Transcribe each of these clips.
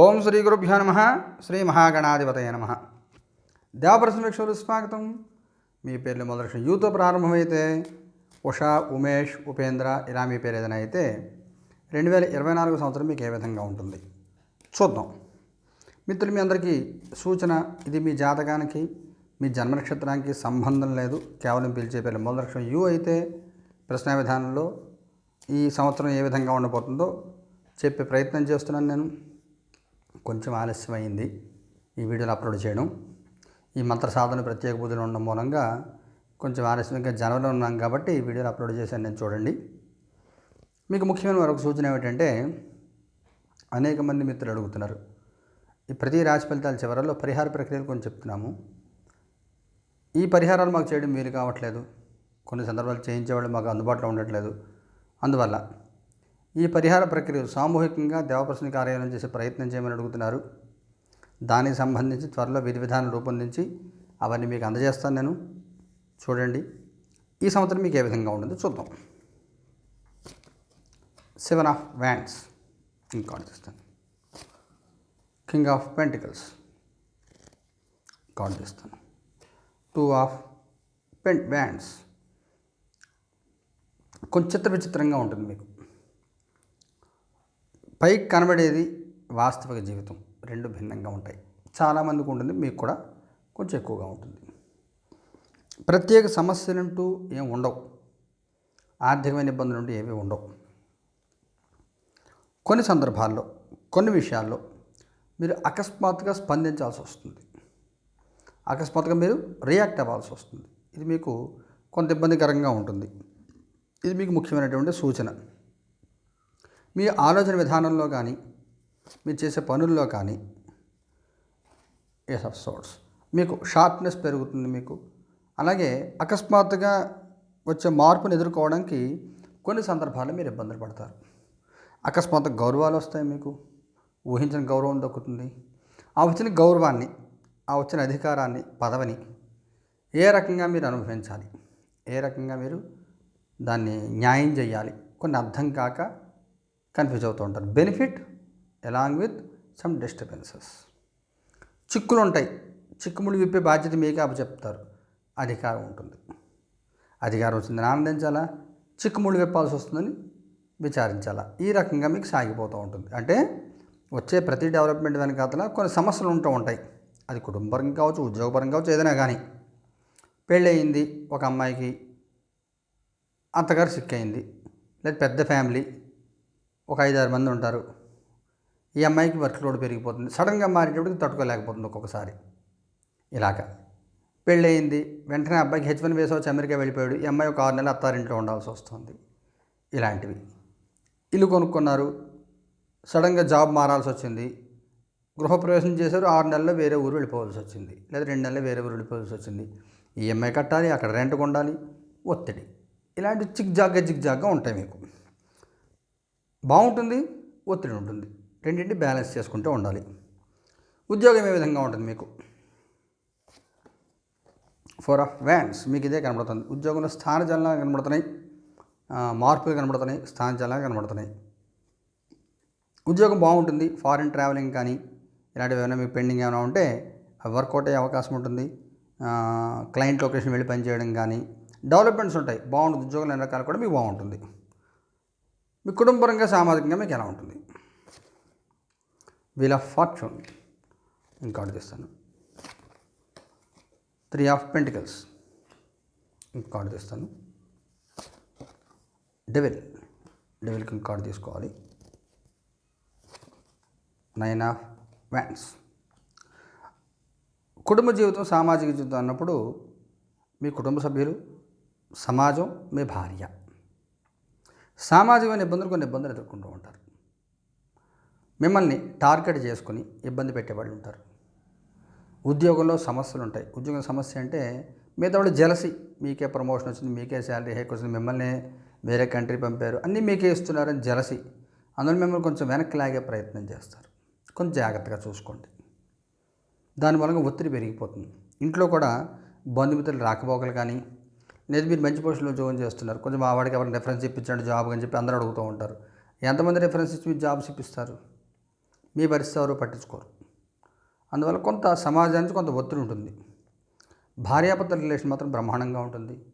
ఓం శ్రీ గురుభ్యో నమ. శ్రీ మహాగణాధిపతయ నమ. దేవప్రసమీక్షలు స్వాగతం. మీ పేర్లు మొదటి యూతో ప్రారంభమైతే ఉషా ఉమేష్ ఉపేంద్ర ఇలా మీ పేరు ఏదైనా అయితే రెండు వేల ఇరవై నాలుగు సంవత్సరం మీకు ఏ విధంగా ఉంటుంది? చూద్దాం. మిత్రులు మీ అందరికీ సూచన ఇది మీ జాతకానికి మీ జన్మ నక్షత్రానికి సంబంధం లేదు. కేవలం పిలిచే పేర్లు మొదటి యు అయితే ప్రశ్న విధానంలో ఈ సంవత్సరం ఏ విధంగా ఉండబోతుందో చెప్పే ప్రయత్నం చేస్తున్నాను నేను. కొంచెం ఆలస్యమైంది ఈ వీడియోలు అప్లోడ్ చేయడం. ఈ మంత్ర సాధన ప్రత్యేక పూజలు ఉండడం మూలంగా కొంచెం ఆలస్యంగా జనవరిలో ఉన్నాం కాబట్టి ఈ వీడియోలు అప్లోడ్ చేశాను నేను చూడండి. మీకు ముఖ్యమైన మరొక సూచన ఏమిటంటే అనేక మంది మిత్రులు అడుగుతున్నారు ఈ ప్రతి రాశి ఫలితాల చివరలో పరిహార ప్రక్రియలు కొంచెం చెప్తున్నాము. ఈ పరిహారాలు మాకు చేయడం వీలు కావట్లేదు. కొన్ని సందర్భాలు చేయించేవాళ్ళు మాకు అందుబాటులో ఉండట్లేదు. అందువల్ల ఈ పరిహార ప్రక్రియలు సామూహికంగా దేవప్రసన్న కార్యాలయం చేసే ప్రయత్నం చేయమని అడుగుతున్నారు. దానికి సంబంధించి త్వరలో విధి విధానం రూపొందించి అవన్నీ మీకు అందజేస్తాను నేను. చూడండి. ఈ సంవత్సరం మీకు ఏ విధంగా ఉంటుంది చూద్దాం. సెవెన్ ఆఫ్ వ్యాండ్స్ ఇంకా చేస్తాను కింగ్ ఆఫ్ పెంటికల్స్ కార్డ్ చేస్తాను టూ ఆఫ్ పెంట్ వ్యాండ్స్ కొంచెం చిత్ర విచిత్రంగా ఉంటుంది మీకు. పైకి కనబడేది వాస్తవిక జీవితం రెండు భిన్నంగా ఉంటాయి. చాలామందికి ఉంటుంది మీకు కూడా కొంచెం ఎక్కువగా ఉంటుంది. ప్రత్యేక సమస్యలంటూ ఏం ఉండవు. ఆర్థికమైన ఇబ్బందులు అంటూ ఏమీ ఉండవు. కొన్ని సందర్భాల్లో కొన్ని విషయాల్లో మీరు అకస్మాత్తుగా స్పందించాల్సి వస్తుంది. అకస్మాత్తుగా మీరు రియాక్ట్ అవ్వాల్సి వస్తుంది. ఇది మీకు కొంత ఇబ్బందికరంగా ఉంటుంది. ఇది మీకు ముఖ్యమైనటువంటి సూచన. మీ ఆలోచన విధానంలో కానీ మీరు చేసే పనుల్లో కానీ ఎస్ ఆఫ్ సోర్ట్స్ మీకు షార్ప్నెస్ పెరుగుతుంది మీకు. అలాగే అకస్మాత్తుగా వచ్చే మార్పును ఎదుర్కోవడానికి కొన్ని సందర్భాల్లో మీరు ఇబ్బందులు పడతారు. అకస్మాత్తు గౌరవాలు వస్తాయి మీకు. ఊహించిన గౌరవం దక్కుతుంది. ఆ వచ్చిన గౌరవాన్ని ఆ వచ్చిన అధికారాన్ని పదవిని ఏ రకంగా మీరు అనుభవించాలి? ఏ రకంగా మీరు దాన్ని న్యాయం చేయాలి? కొన్ని అర్థం కాక కన్ఫ్యూజ్ అవుతూ ఉంటారు. Benefit along with some disturbances. చిక్కులు ఉంటాయి చిక్కుముడి విప్పే బాధ్యత మీకే చెప్తారు. అధికారం ఉంటుంది. అధికారం వచ్చిందని ఆనందించాలా? చిక్కుముడి విప్పాల్సి వస్తుందని విచారించాలా? ఈ రకంగా మీకు సాగిపోతూ ఉంటుంది. అంటే వచ్చే ప్రతి డెవలప్మెంట్ వెనకాతల కొన్ని సమస్యలు ఉంటూ ఉంటాయి. అది కుటుంబపరంగా కావచ్చు ఉద్యోగపరంగా కావచ్చు ఏదైనా కానీ. పెళ్ళయింది ఒక అమ్మాయికి అత్తగారు సిక్ అయింది లేదా పెద్ద ఫ్యామిలీ ఒక ఐదారు మంది ఉంటారు. ఈ అమ్మాయికి వర్క్ లోడ్ పెరిగిపోతుంది. సడన్గా మారేటప్పటికి తట్టుకోలేకపోతుంది ఒక్కొక్కసారి. ఇలాగ. పెళ్ళయింది. వెంటనే అబ్బాయికి హెచ్ వన్ వేసి వచ్చి అమెరికా వెళ్ళిపోయాడు. ఈ అమ్మాయి ఒక ఆరు నెలలు అత్తారింట్లో ఉండాల్సి వస్తుంది. ఇలాంటివి. ఇల్లు కొనుక్కున్నారు. సడన్గా జాబ్ మారాల్సి వచ్చింది. గృహప్రవేశం చేశారు. ఆరు నెలల్లో వేరే ఊరు వెళ్ళిపోవాల్సి వచ్చింది. లేదా రెండు నెలలు వేరే ఊరు వెళ్ళిపోవాల్సి వచ్చింది. ఈఎంఐ కట్టాలి. అక్కడ రెంట్ కొండాలి ఒత్తిడి. ఇలాంటి చిక్ జాగ్గా చిక్ జాగ్గా ఉంటాయి మీకు. బాగుంటుంది ఒత్తిడి ఉంటుంది. రెండింటి బ్యాలెన్స్ చేసుకుంటూ ఉండాలి. ఉద్యోగం ఏ విధంగా ఉంటుంది మీకు? ఫోర్ ఆఫ్ వ్యాన్స్ మీకు ఇదే కనబడుతుంది. ఉద్యోగంలో స్థాన జలనాలు కనబడుతున్నాయి. మార్పులు కనబడుతున్నాయి. స్థాన జలనాలు కనబడుతున్నాయి. ఉద్యోగం బాగుంటుంది. ఫారిన్ ట్రావెలింగ్ కానీ ఇలాంటివి ఏమైనా మీకు పెండింగ్ ఏమైనా ఉంటే వర్కౌట్ అయ్యే అవకాశం ఉంటుంది. క్లయింట్ లొకేషన్ వెళ్ళి పనిచేయడం కానీ డెవలప్మెంట్స్ ఉంటాయి. బాగుంటుంది. ఉద్యోగాలు అన్ని రకాలు కూడా మీకు బాగుంటుంది. మీ కుటుంబపరంగా సామాజికంగా మీకు ఎలా ఉంటుంది? వీల్ ఆఫ్ ఫార్చ్యూన్ ఇంకోటి తీస్తాను. త్రీ ఆఫ్ పెంటికల్స్ ఇంకోటి తీస్తాను. డెవిల్ డెవిల్కి ఇంకోటి తీసుకోవాలి. నైన్ ఆఫ్ వ్యాన్స్ కుటుంబ జీవితం సామాజిక జీవితం అన్నప్పుడు మీ కుటుంబ సభ్యులు సమాజం మీ భార్య. సామాజికమైన ఇబ్బందులు కొన్ని ఇబ్బందులు ఎదుర్కొంటూ ఉంటారు. మిమ్మల్ని టార్గెట్ చేసుకుని ఇబ్బంది పెట్టేవాళ్ళు ఉంటారు. ఉద్యోగంలో సమస్యలు ఉంటాయి. ఉద్యోగం సమస్య అంటే మిగతా వాళ్ళు జలసి మీకే ప్రమోషన్ వచ్చింది మీకే శాలరీ హైక్ వచ్చింది మిమ్మల్ని వేరే కంట్రీ పంపారు అన్నీ మీకే ఇస్తున్నారని జలసి. అందులో మిమ్మల్ని కొంచెం వెనక్కి లాగే ప్రయత్నం చేస్తారు. కొంచెం జాగ్రత్తగా చూసుకోండి. దాని మూలంగా ఒత్తిడి పెరిగిపోతుంది. ఇంట్లో కూడా బంధుమిత్రులు రాకపోకలు కానీ నేను మీరు మంచి పొజిషన్లో జాయిన్ చేస్తున్నారు. కొంచెం మా వాడికి ఎవరైనా రెఫరెన్స్ ఇప్పించండి జాబ్ అని చెప్పి అందరూ అడుగుతూ ఉంటారు. ఎంతమంది రెఫరెన్స్ ఇచ్చి మీరు జాబ్స్ ఇప్పిస్తారు? మీ పరిస్థితి ఎవరు పట్టించుకోరు. అందువల్ల కొంత సమాజానికి కొంత ఒత్తిడి ఉంటుంది. భార్యాపత్ర రిలేషన్ మాత్రం బ్రహ్మాండంగా ఉంటుంది.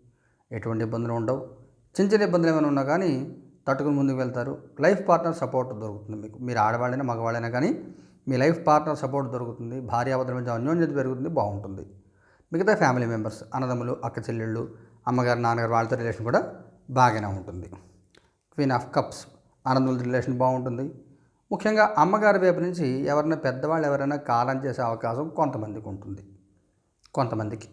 ఎటువంటి ఇబ్బందులు ఉండవు. చిన్న చిన్న ఇబ్బందులు ఏమైనా ఉన్నా కానీ తట్టుకుని ముందుకు వెళ్తారు. లైఫ్ పార్ట్నర్ సపోర్ట్ దొరుకుతుంది మీకు. మీరు ఆడవాళ్ళైనా మగవాళ్ళైనా కానీ మీ లైఫ్ పార్ట్నర్ సపోర్ట్ దొరుకుతుంది. భార్యాభర్తల మధ్య అన్యోన్యత పెరుగుతుంది. బాగుంటుంది. మిగతా ఫ్యామిలీ మెంబర్స్ అన్నదమ్ములు అక్క చెల్లెళ్ళు అమ్మగారు నాన్నగారు వాళ్ళతో రిలేషన్ కూడా బాగానే ఉంటుంది. క్వీన్ ఆఫ్ కప్స్ ఆనందముల రిలేషన్ బాగుంటుంది. ముఖ్యంగా అమ్మగారి వైపు నుంచి ఎవరైనా పెద్దవాళ్ళు ఎవరైనా కాలం చేసే అవకాశం కొంతమందికి ఉంటుంది. కొంతమందికి.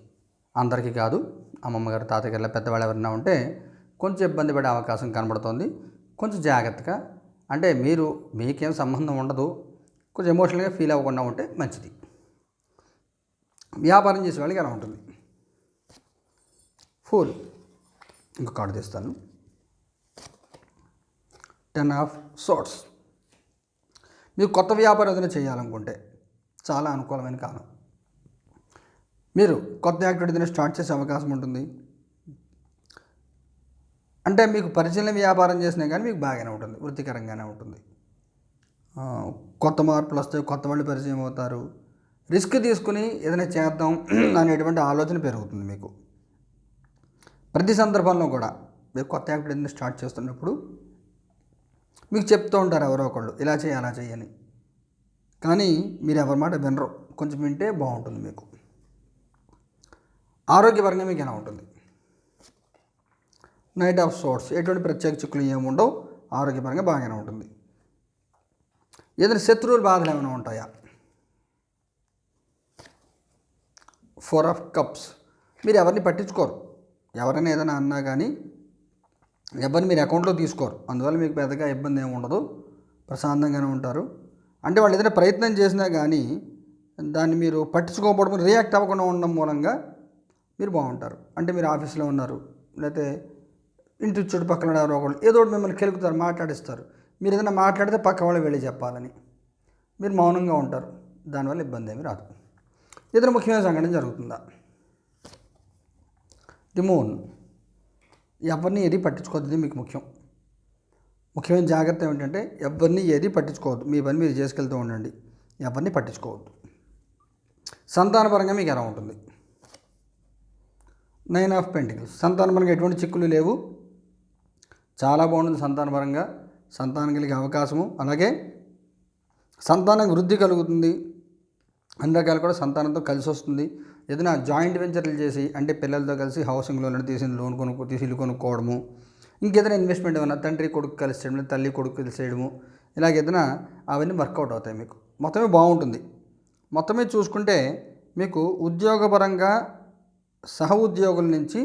అందరికీ కాదు. అమ్మమ్మ గారు తాతయ్య పెద్దవాళ్ళు ఎవరైనా ఉంటే కొంచెం ఇబ్బంది పడే అవకాశం కనబడుతోంది. కొంచెం జాగ్రత్తగా అంటే మీరు మీకేం సంబంధం ఉండదు. కొంచెం ఎమోషనల్గా ఫీల్ అవ్వకుండా ఉంటే మంచిది. వ్యాపారం చేసే వాళ్ళకి ఎలా ఉంటుంది. ఫుల్ ఇంకో కార్డు తీస్తాను. టెన్ ఆఫ్ సోట్స్ మీరు కొత్త వ్యాపారం ఏదైనా చేయాలనుకుంటే చాలా అనుకూలమైన కాలం మీరు కొత్త యాక్టివిటీని స్టార్ట్ చేసే అవకాశం ఉంటుంది. అంటే మీకు పరిచయం వ్యాపారం చేసినా కానీ మీకు బాగానే ఉంటుంది వృత్తికరంగానే ఉంటుంది. కొత్త మార్పులు వస్తాయి కొత్త వాళ్ళు పరిచయం అవుతారు. రిస్క్ తీసుకుని ఏదైనా చేద్దాం అనేటువంటి ఆలోచన పెరుగుతుంది మీకు. ప్రతి సందర్భంలో కూడా మీరు కొత్త యాక్టివిటీని స్టార్ట్ చేస్తున్నప్పుడు మీకు చెప్తూ ఉంటారు ఎవరో ఒకళ్ళు ఇలా చేయి అలా చేయని కానీ మీరు ఎవరి మాట వినరు. కొంచెం వింటే బాగుంటుంది మీకు. ఆరోగ్యపరంగా మీకు ఎలా ఉంటుంది? నైట్ ఆఫ్ సోర్స్ ఎటువంటి ప్రత్యేక చిక్కులు ఏమి ఉండవు. ఆరోగ్యపరంగా బాగానే ఉంటుంది. ఏదైనా శత్రువులు బాధలు ఏమైనా ఉంటాయా? Four of cups. మీరు ఎవరిని పట్టించుకోరు. ఎవరైనా ఏదైనా అన్నా కానీ ఎవరిని మీరు అకౌంట్లో తీసుకోరు. అందువల్ల మీకు పెద్దగా ఇబ్బంది ఏమి ఉండదు. ప్రశాంతంగానే ఉంటారు. అంటే వాళ్ళు ఏదైనా ప్రయత్నం చేసినా కానీ దాన్ని మీరు పట్టించుకోకపోవడం రియాక్ట్ అవ్వకుండా ఉండడం మూలంగా మీరు బాగుంటారు. అంటే మీరు ఆఫీస్లో ఉన్నారు. లేకపోతే ఇంటి చుట్టుపక్కల ఎవరో ఒకళ్ళు ఏదో ఒకటి మిమ్మల్ని కెలుకుతారు మాట్లాడిస్తారు. మీరు ఏదైనా మాట్లాడితే పక్క వాళ్ళు వెళ్ళి చెప్పాలని మీరు మౌనంగా ఉంటారు. దానివల్ల ఇబ్బంది ఏమి రాదు. ఏదైనా ముఖ్యమైన సంఘటన జరుగుతుందా? ది మూన్ ఎవరిని ఏది పట్టించుకోవద్దు మీకు ముఖ్యం. ముఖ్యమైన జాగ్రత్త ఏమిటంటే ఎవరిని ఏది పట్టించుకోవద్దు. మీ పని మీరు చేసుకెళ్తూ ఉండండి. ఎవరిని పట్టించుకోవద్దు. సంతానపరంగా మీకు ఎలా ఉంటుంది? Nine of pentacles. సంతానపరంగా ఎటువంటి చిక్కులు లేవు. చాలా బాగుంటుంది సంతానపరంగా సంతానం కలిగే అవకాశము. అలాగే సంతానం వృద్ధి కలుగుతుంది. అన్ని రకాలు కూడా సంతానంతో కలిసి వస్తుంది. ఏదైనా జాయింట్ వెంచర్లు చేసి అంటే పిల్లలతో కలిసి హౌసింగ్ లోన్ తీసి లోన్ కొనుక్కో తీసి ఇల్లు కొనుక్కోవడము. ఇంకేదైనా ఇన్వెస్ట్మెంట్ ఏమైనా తండ్రి కొడుకు కలిసి చేయడం తల్లి కొడుకు కలిసి చేయడము ఇలాగ ఏదైనా అవన్నీ వర్కౌట్ అవుతాయి మీకు. మొత్తమే బాగుంటుంది. మొత్తమే చూసుకుంటే మీకు ఉద్యోగపరంగా సహ ఉద్యోగుల నుంచి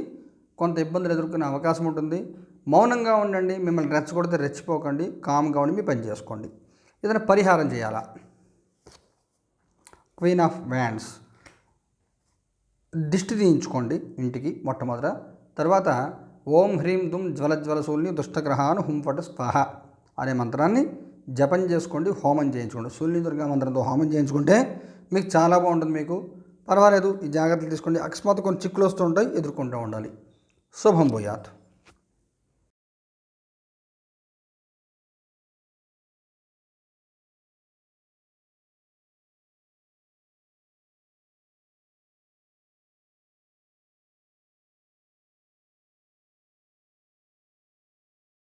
కొంత ఇబ్బందులు ఎదుర్కొనే అవకాశం ఉంటుంది. మౌనంగా ఉండండి మిమ్మల్ని రెచ్చగొడితే రెచ్చిపోకండి కామ్గా ఉండి మీ పని చేసుకోండి. ఏదైనా పరిహారం చేయాలా? క్వీన్ ఆఫ్ వ్యాండ్స్ దిష్టి తీయించుకోండి ఇంటికి మొట్టమొదట. తర్వాత ఓం హ్రీం దుమ్ జ్వల జ్వల దుష్టగ్రహాను హుంఫట స్పహ స్వాహ అనే మంత్రాన్ని జపం చేసుకోండి హోమం చేయించుకోండి. శూల్ని దుర్గా మంత్రంతో హోమం చేయించుకుంటే మీకు చాలా బాగుంటుంది మీకు. పర్వాలేదు ఈ జాగ్రత్తలు తీసుకోండి. అకస్మాత్ కొన్ని చిక్కులు వస్తూ ఉంటాయి ఎదుర్కొంటూ ఉండాలి. శుభం భూయాత్.